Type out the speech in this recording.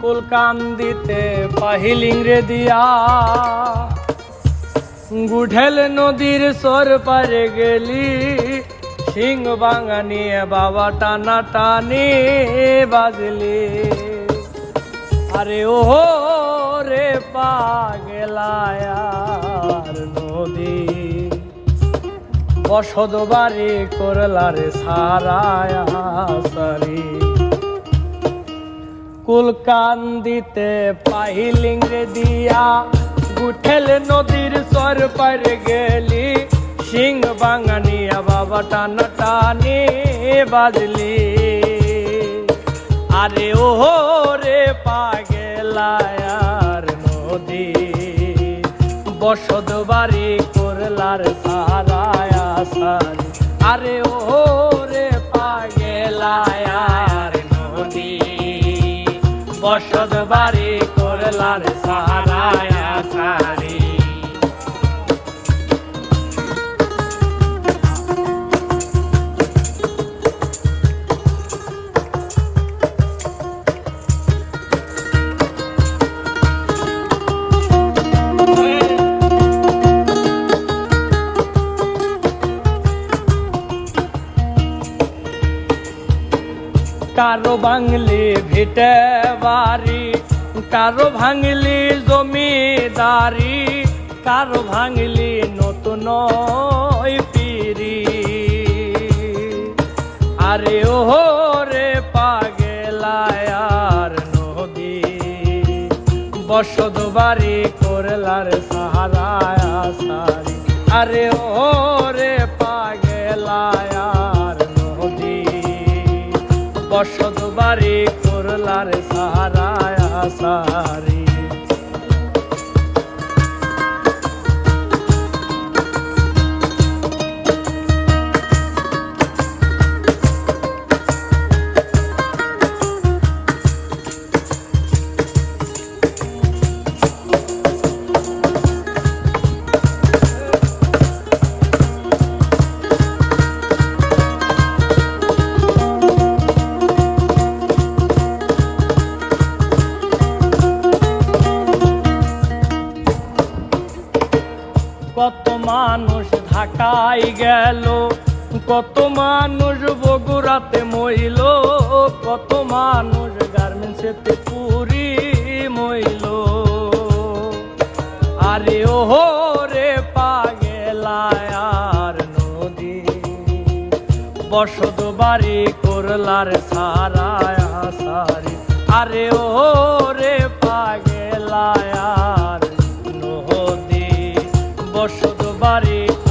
কুলকান্দিতে পাহিলিং রে দিয়া। গুঢেল নদীর সর পারে গেলি। সিং বাঙানিয়ে বাবা টানা টানি বাজলি। আরে ও রে পাগেলায়ার নদী। বসত বাড়ি করলারে সারায়া সারি কুলকান্দিতে পাহিলিং দিয়া। গুঠেল নদীর সর পার গেলি। সিং বাঙানিয়া বাবা টান টানি বাজলি। আরে ও রে পাগেলায়ার নদী। বসত বাড়ি করলার সারায়া সারি আরে ও বসত বাড়ি করলার সারায়া সারি কারও ভাঙলি ভিটে বাড়ি, কারও ভাঙলি জমিদারি, কারও ভাঙলি নতুন পিরি আরে ও রে পাগেলায়ার নদী বসত বাড়ি করলার সাহারায়া সারি আরে ও রে বসত বাড়ি করলার সারায় সারি। কত মানুষ ঢাকায় গেল, কত মানুষ বগুড়াতে মইল, কত মানুষ গার্মেন্টসেতে পুরি মইল। আরে ও রে পাগেলায়ার নদী, বসত বাড়ি করলার সারায় সারি আরে ও রে পাগেলায়ার বসত বাড়ি।